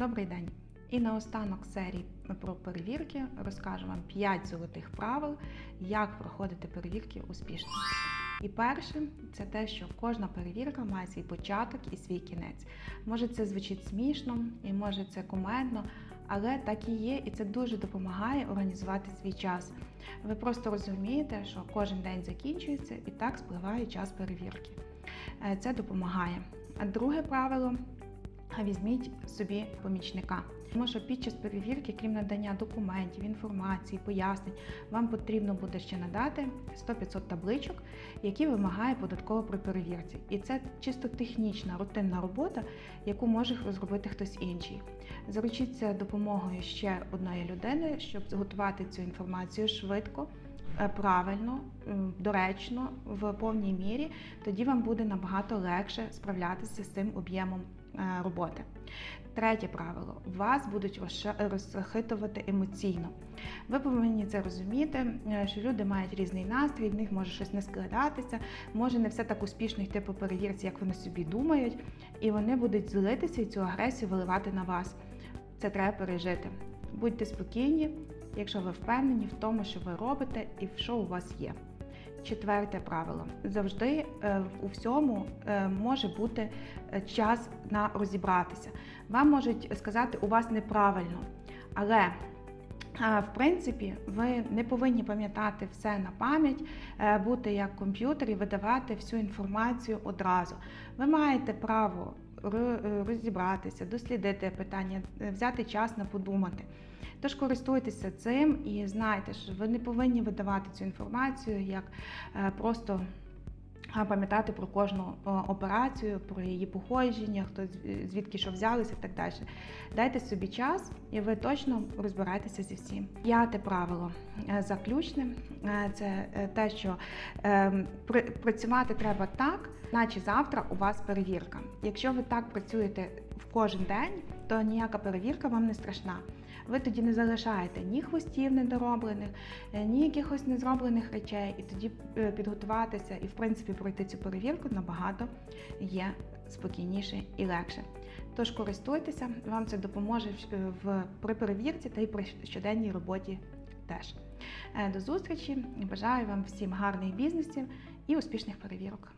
Добрий день! І наостанок серії про перевірки розкажу вам 5 золотих правил, як проходити перевірки успішно. І перше, це те, що кожна перевірка має свій початок і свій кінець. Може, це звучить смішно, і може це кумедно, але так і є, і це дуже допомагає організувати свій час. Ви просто розумієте, що кожен день закінчується і так спливає час перевірки. Е, Це допомагає. А друге правило візьміть собі помічника. Тому що під час перевірки, крім надання документів, інформації, пояснень, вам потрібно буде ще надати 100-500 табличок, які вимагає податково при перевірці. І це чисто технічна рутинна робота, яку може розробити хтось інший. Заручіться допомогою ще одної людини, щоб зготувати цю інформацію швидко. е, Правильно, доречно, в повній мірі, тоді вам буде набагато легше справлятися з цим об'ємом роботи. Третє правило: вас будуть розхитувати емоційно. Ви повинні це розуміти, е, що люди мають різний настрій, в них може щось не складатися, може не все так успішно йти по перевірці, як вони собі думають, і вони будуть злитися і цю агресію виливати на вас. Це треба пережити. Будьте спокійні, якщо ви впевнені в тому, що ви робите і в що у вас є. Четверте правило: завжди е, у всьому е, може бути е, час на розібратися. Вам можуть сказати, у вас неправильно, але е, в принципі ви не повинні пам'ятати все на пам'ять, е, бути як комп'ютер і видавати всю інформацію одразу. Ви маєте право е, розібратися, дослідити питання, е, взяти час на подумати. Тож користуйтеся цим і знайте, що ви не повинні видавати цю інформацію як е, просто пам'ятати про кожну операцію, про її походження, хто звідки що взялися і так далі. Дайте собі час, і ви точно розбираєтеся зі всім. П'яте правило е, заключне е, це е, те, що е, працювати треба так, наче завтра у вас перевірка. Якщо ви так працюєте в кожен день, то ніяка перевірка вам не страшна. Ви тоді не залишаєте ні хвостів недороблених, е, ні якихось незроблених речей, і тоді е, підготуватися і, в принципі, пройти цю перевірку набагато є спокійніше і легше. Тож користуйтеся, вам це допоможе в- е, при перевірці та й при щоденній роботі теж. До зустрічі! Бажаю вам всім гарних бізнесів і успішних перевірок.